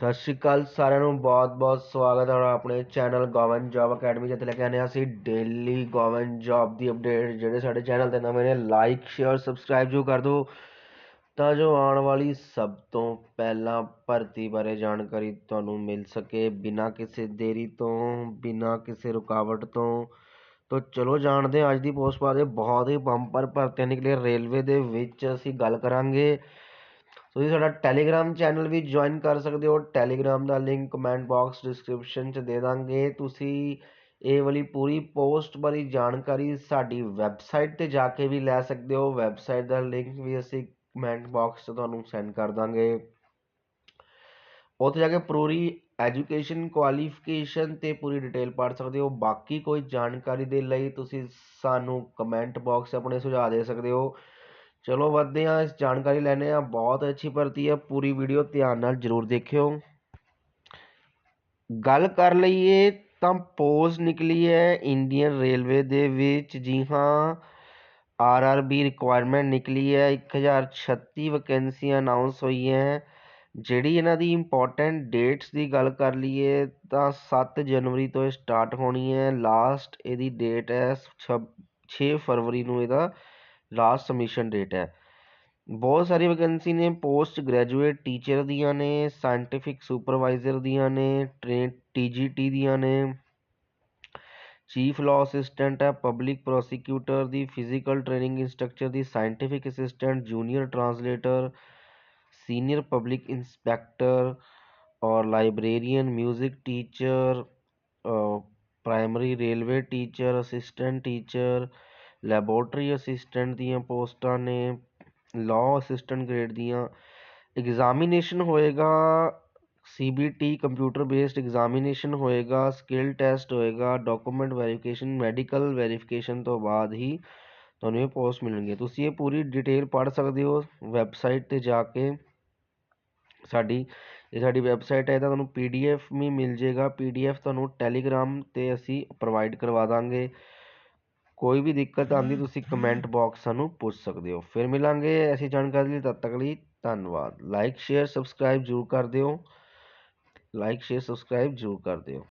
ਸਤਿ ਸ਼੍ਰੀ ਅਕਾਲ ਸਾਰਿਆਂ ਨੂੰ ਬਹੁਤ-ਬਹੁਤ ਸਵਾਗਤ ਹੈ ਤੁਹਾਡਾ ਆਪਣੇ ਚੈਨਲ ਗਵਰਨਮੈਂਟ ਜੌਬ ਅਕੈਡਮੀ ਜਿੱਥੇ ਲੈ ਕੇ ਆਨੇ ਅਸੀਂ ਡੇਲੀ ਗਵਰਨਮੈਂਟ ਜੌਬ ਦੀ ਅਪਡੇਟ ਜਿਹੜੇ ਸਾਡੇ ਚੈਨਲ ਤੇ ਨਵੇਂ ਨੇ ਲਾਈਕ ਸ਼ੇਅਰ ਸਬਸਕ੍ਰਾਈਬ ਜੋ ਕਰ ਦਿਓ ਤਾਂ ਜੋ ਆਉਣ ਵਾਲੀ ਸਭ ਤੋਂ ਪਹਿਲਾਂ ਭਰਤੀ ਬਾਰੇ ਜਾਣਕਾਰੀ ਤੁਹਾਨੂੰ ਮਿਲ ਸਕੇ ਬਿਨਾਂ ਕਿਸੇ ਦੇਰੀ ਤੋਂ, ਬਿਨਾਂ ਕਿਸੇ ਰੁਕਾਵਟ ਤੋਂ। ਤੋ ਚਲੋ ਜਾਣਦੇ ਹਾਂ, ਅੱਜ ਦੀ ਪੋਸਟ ਬਾਰੇ ਬਹੁਤ ਹੀ ਬੰਪਰ ਭਰਤੀਆਂ ਨਿਕਲੇ ਰੇਲਵੇ ਦੇ ਵਿੱਚ ਅਸੀਂ ਗੱਲ ਕਰਾਂਗੇ। ਤੁਸੀਂ ਸਾਡਾ ਟੈਲੀਗ੍ਰਾਮ ਚੈਨਲ ਵੀ ਜੁਆਇਨ ਕਰ ਸਕਦੇ ਹੋ। ਟੈਲੀਗ੍ਰਾਮ ਦਾ ਲਿੰਕ ਕਮੈਂਟ ਬੋਕਸ ਡਿਸਕ੍ਰਿਪਸ਼ਨ 'ਚ ਦੇ ਦਾਂਗੇ। ਤੁਸੀਂ ਇਹ ਵਾਲੀ ਪੂਰੀ ਪੋਸਟ ਬਾਰੇ ਜਾਣਕਾਰੀ ਸਾਡੀ ਵੈਬਸਾਈਟ ਤੇ ਜਾ ਕੇ ਵੀ ਲੈ ਸਕਦੇ ਹੋ। ਵੈਬਸਾਈਟ ਦਾ ਲਿੰਕ ਵੀ ਅਸੀਂ ਕਮੈਂਟ ਬਾਕਸ 'ਚ ਤੁਹਾਨੂੰ ਸੈਂਡ ਕਰ ਦਾਂਗੇ। ਉੱਥੇ ਜਾ ਕੇ ਪੂਰੀ ਐਜੂਕੇਸ਼ਨ ਕੁਆਲੀਫਿਕੇਸ਼ਨ ਤੇ ਪੂਰੀ ਡਿਟੇਲ ਪੜ੍ਹ ਸਕਦੇ ਹੋ। ਬਾਕੀ ਕੋਈ ਜਾਣਕਾਰੀ ਦੇ ਲਈ ਤੁਸੀਂ ਸਾਨੂੰ ਕਮੈਂਟ ਬਾਕਸ ਆਪਣੇ ਸੁਝਾਅ ਦੇ ਸਕਦੇ ਹੋ। ਚਲੋ ਵੱਧਦੇ ਹਾਂ, ਇਸ ਜਾਣਕਾਰੀ ਲੈਂਦੇ ਹਾਂ। ਬਹੁਤ ਅੱਛੀ ਭਰਤੀ ਹੈ, ਪੂਰੀ ਵੀਡੀਓ ਧਿਆਨ ਨਾਲ ਜ਼ਰੂਰ ਦੇਖਿਓ। ਗੱਲ ਕਰ ਲਈਏ ਤਾਂ ਪੋਸਟ ਨਿਕਲੀ ਹੈ ਇੰਡੀਅਨ ਰੇਲਵੇ ਦੇ ਵਿੱਚ। ਜੀ ਹਾਂ, ਆਰ ਆਰ ਬੀ ਰਿਕੁਆਇਰਮੈਂਟ ਨਿਕਲੀ ਹੈ। 1036 ਵੈਕੈਂਸੀਆਂ ਅਨਾਉਂਸ ਹੋਈ ਹੈ। ਜਿਹੜੀ ਇਹਨਾਂ ਦੀ ਇੰਪੋਰਟੈਂਟ ਡੇਟਸ ਦੀ ਗੱਲ ਕਰ ਲਈਏ ਤਾਂ 7 ਜਨਵਰੀ ਤੋਂ ਇਹ ਸਟਾਰਟ ਹੋਣੀ ਹੈ। ਲਾਸਟ ਇਹਦੀ ਡੇਟ ਹੈ 6 ਫਰਵਰੀ ਨੂੰ ਇਹਦਾ ਲਾਸਟ ਸਬਮਿਸ਼ਨ ਡੇਟ ਹੈ। ਬਹੁਤ ਸਾਰੀ ਵੈਕੈਂਸੀ ਨੇ ਪੋਸਟ ਗ੍ਰੈਜੂਏਟ ਟੀਚਰ ਦੀਆਂ ਨੇ ਸਾਇੰਟੀਫਿਕ ਸੁਪਰਵਾਈਜ਼ਰ ਦੀਆਂ ਨੇ ਟ੍ਰੇਨ ਟੀ ਜੀ ਟੀ ਦੀਆਂ ਨੇ। ਚੀਫ ਲਾਅ ਅਸਿਸਟੈਂਟ ਹੈ ਪਬਲਿਕ ਪ੍ਰੋਸੀਕਿਊਟਰ ਦੀ ਫਿਜ਼ੀਕਲ ਟ੍ਰੇਨਿੰਗ ਇੰਸਟ੍ਰਕਚਰ ਦੀ scientific assistant junior translator senior public inspector ਔਰ librarian music teacher primary railway teacher assistant teacher laboratory assistant ਦੀਆਂ ਪੋਸਟਾਂ ਨੇ, ਲਾਅ ਅਸਿਸਟੈਂਟ ਗ੍ਰੇਡ ਦੀਆਂ examination ਹੋਏਗਾ C B T computer based examination ਹੋਏਗਾ skill test ਹੋਏਗਾ document verification medical verification ਤੋਂ ਬਾਅਦ ਹੀ ਤੁਹਾਨੂੰ ਇਹ ਪੋਸਟ ਮਿਲਣਗੇ। ਤੁਸੀਂ ਇਹ ਪੂਰੀ ਡਿਟੇਲ ਪੜ੍ਹ ਸਕਦੇ ਹੋ ਵੈਬਸਾਈਟ ਤੇ ਜਾ ਕੇ। ਸਾਡੀ, ਇਹ ਸਾਡੀ ਵੈਬਸਾਈਟ ਹੈ, ਇਹਦਾ ਤੁਹਾਨੂੰ ਪੀ ਡੀ ਪੀਡੀਐਫ ਵੀ ਮਿਲ ਜੇਗਾ ਪੀਡੀਐਫ ਤੁਹਾਨੂੰ ਟੈਲੀਗ੍ਰਾਮ ਤੇ ਅਸੀਂ ਪ੍ਰੋਵਾਈਡ ਕਰਵਾ ਦਾਂਗੇ। ਕੋਈ ਵੀ ਦਿੱਕਤ ਆਉਂਦੀ ਤੁਸੀਂ ਕਮੈਂਟ ਬਾਕਸ ਸਾਨੂੰ ਪੁੱਛ ਸਕਦੇ ਹੋ। ਫਿਰ ਮਿਲਾਂਗੇ ਐਸੀ ਜਾਣਕਾਰੀ ਲਈ ਤਦ ਤੱਕ ਲਈ ਧੰਨਵਾਦ। ਲਾਈਕ ਸ਼ੇਅਰ ਸਬਸਕ੍ਰਾਈਬ ਜ਼ਰੂਰ ਕਰ ਦਿਓ। ਲਾਈਕ ਸ਼ੇਅਰ ਸਬਸਕ੍ਰਾਈਬ ਜ਼ਰੂਰ ਕਰ ਦਿਓ।